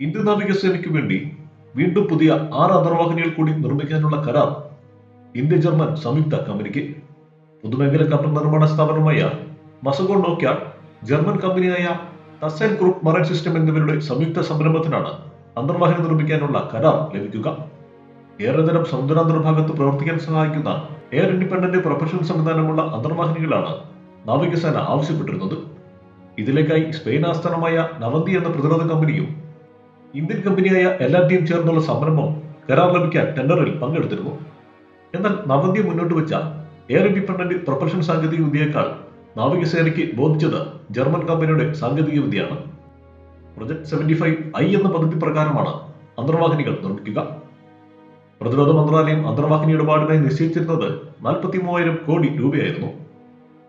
Indian നാവികസേനയ്ക്ക് വേണ്ടി വീണ്ടും പുതിയ ആറ് അന്തർവാഹിനികൾ കൂടി നിർമ്മിക്കാനുള്ള കരാർ ഇന്ത്യ ജർമ്മൻ സംയുക്ത കമ്പനിക്ക്. പൊതുമേഖല കപ്പൽ നിർമ്മാണ സ്ഥാപനമായ മസഗോ നോക്കിയ ജർമ്മൻ കമ്പനിയായ ടസൻ ഗ്രൂപ്പ് മറൈൻ സിസ്റ്റം എന്നിവരുടെ സംയുക്ത സംരംഭത്തിനാണ് അന്തർവാഹിനി നിർമ്മിക്കാനുള്ള കരാർ ലഭിക്കുക. ഏറെതരം സമുദ്രാന്തർഭാഗത്ത് പ്രവർത്തിക്കാൻ സഹായിക്കുന്ന എയർ ഇൻഡിപെൻഡന്റ് പ്രൊഫഷണൽ സംവിധാനമുള്ള അന്തർവാഹിനികളാണ് നാവികസേന ആവശ്യപ്പെട്ടിരുന്നത്. ഇതിലേക്കായി സ്പെയിൻ ആസ്ഥാനമായ നവന്തി എന്ന പ്രതിരോധ കമ്പനിയും ഇന്ത്യൻ കമ്പനിയായ എൽ ആർ ടിയും ചേർന്നുള്ള സംരംഭം കരാർ ലഭിക്കാൻ ടെൻഡറിൽ പങ്കെടുത്തിരുന്നു. എന്നാൽ നവന്തി മുന്നോട്ട് വെച്ച എയർ ഇൻഡിപെൻഡന്റ് പ്രൊഫഷൻ സാങ്കേതിക വിദ്യയേക്കാൾ നാവികസേനയ്ക്ക് ബോധിച്ചത് ജർമ്മൻ കമ്പനിയുടെ സാങ്കേതിക വിദ്യയാണ്. പ്രൊജക്ട് സെവന്റി ഫൈവ് ഐ എന്ന പദ്ധതി പ്രകാരമാണ് അന്തർവാഹിനികൾ നിർമ്മിക്കുക. പ്രതിരോധ മന്ത്രാലയം അന്തർവാഹിനി ഇടപാടിനായി നിശ്ചയിച്ചിരുന്നത് നാൽപ്പത്തി മൂവായിരം കോടി രൂപയായിരുന്നു.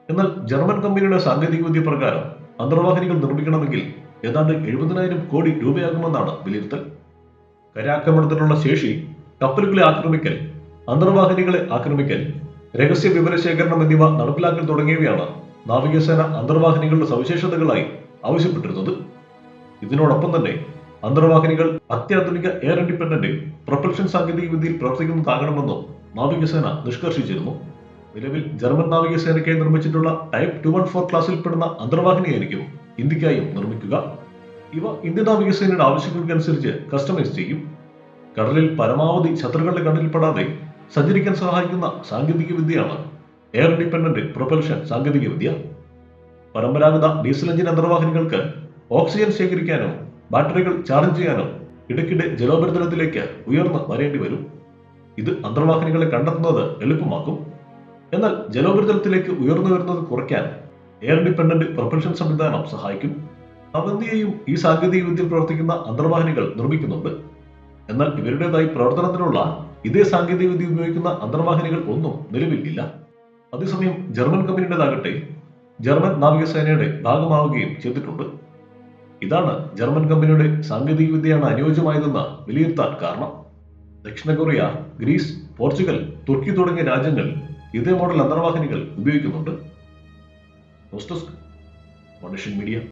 എന്നാൽ ജർമ്മൻ കമ്പനിയുടെ സാങ്കേതിക വിദ്യ പ്രകാരം അന്തർവാഹിനികൾ നിർമ്മിക്കണമെങ്കിൽ ഏതാണ്ട് എഴുപതിനായിരം കോടി രൂപയാകുമെന്നാണ് വിലയിരുത്തൽ. കരാക്രമണത്തിനുള്ള ശേഷി കപ്പലുകളെ ആക്രമിക്കൽ അന്തർവാഹിനികളെ ആക്രമിക്കൽ രഹസ്യ വിവരശേഖരണം എന്നിവ നടപ്പിലാക്കൽ തുടങ്ങിയവയാണ് നാവികസേന അന്തർവാഹിനികളുടെ സവിശേഷതകളായി ആവശ്യപ്പെട്ടിരുന്നത്. ഇതിനോടൊപ്പം തന്നെ അന്തർവാഹിനികൾ അത്യാധുനിക എയർ ഇൻഡിപെൻഡന്റ് പ്രൊപ്പൽഷൻ സാങ്കേതിക വിദ്യയിൽ പ്രവർത്തിക്കുന്നതാകണമെന്നും നാവികസേന നിഷ്കർഷിച്ചിരുന്നു. നിലവിൽ ജർമ്മൻ നാവികസേനയ്ക്കായി നിർമ്മിച്ചിട്ടുള്ള ടൈപ്പ് ടു വൺ ഫോർ ക്ലാസ്സിൽപ്പെടുന്ന അന്തർവാഹിനിയായിരിക്കും ഇന്ത്യക്കായും നിർമ്മിക്കുക. ഇവ ഇന്ത്യൻ നാവികസേനയുടെ ആവശ്യങ്ങൾക്കനുസരിച്ച് കസ്റ്റമൈസ് ചെയ്യും. കടലിൽ പരമാവധി ശത്രുക്കളുടെ കണ്ണിൽപ്പെടാതെ സഞ്ചരിക്കാൻ സഹായിക്കുന്ന സാങ്കേതിക വിദ്യയാണ് എയർ ഇൻഡിപെൻഡന്റ് പ്രൊപ്പൽഷൻ സാങ്കേതിക വിദ്യ. പരമ്പരാഗത ഡീസൽ എഞ്ചിൻ യന്ത്രവാഹിനികൾക്ക് ഓക്സിജൻ ശേഖരിക്കാനോ ബാറ്ററികൾ ചാർജ് ചെയ്യാനോ ഇടയ്ക്കിടെ ജലോപരിതലത്തിലേക്ക് ഉയർന്ന് വരേണ്ടി വരും. ഇത് അന്തർവാഹിനികളെ കണ്ടെത്തുന്നത് എളുപ്പമാക്കും. എന്നാൽ ജലോപരിതലത്തിലേക്ക് ഉയർന്നു വരുന്നത് കുറയ്ക്കാൻ എയർ ഡിപ്പെൻഡന്റ് പ്രൊപ്പൽഷൻ സംവിധാനം സഹായിക്കും. അവന്തിയെയും ഈ സാങ്കേതിക വിദ്യയിൽ പ്രവർത്തിക്കുന്ന അന്തർവാഹിനികൾ നിർമ്മിക്കുന്നുണ്ട്. എന്നാൽ ഇവരുടേതായി പ്രവർത്തനത്തിനുള്ള ഇതേ സാങ്കേതിക വിദ്യ ഉപയോഗിക്കുന്ന അന്തർവാഹിനികൾ ഒന്നും നിലവിലില്ല. അതേസമയം ജർമ്മൻ കമ്പനിയുടേതാകട്ടെ ജർമ്മൻ നാവികസേനയുടെ ഭാഗമാവുകയും ചെയ്തിട്ടുണ്ട്. ഇതാണ് ജർമ്മൻ കമ്പനിയുടെ സാങ്കേതിക വിദ്യയാണ് അനുയോജ്യമായതെന്ന് വിലയിരുത്താൻ കാരണം. ദക്ഷിണ കൊറിയ ഗ്രീസ് പോർച്ചുഗൽ തുർക്കി തുടങ്ങിയ രാജ്യങ്ങൾ ഇതേ മോഡൽ അന്തർവാഹിനികൾ ഉപയോഗിക്കുന്നുണ്ട്. दोस्तों मॉडरेशन मीडिया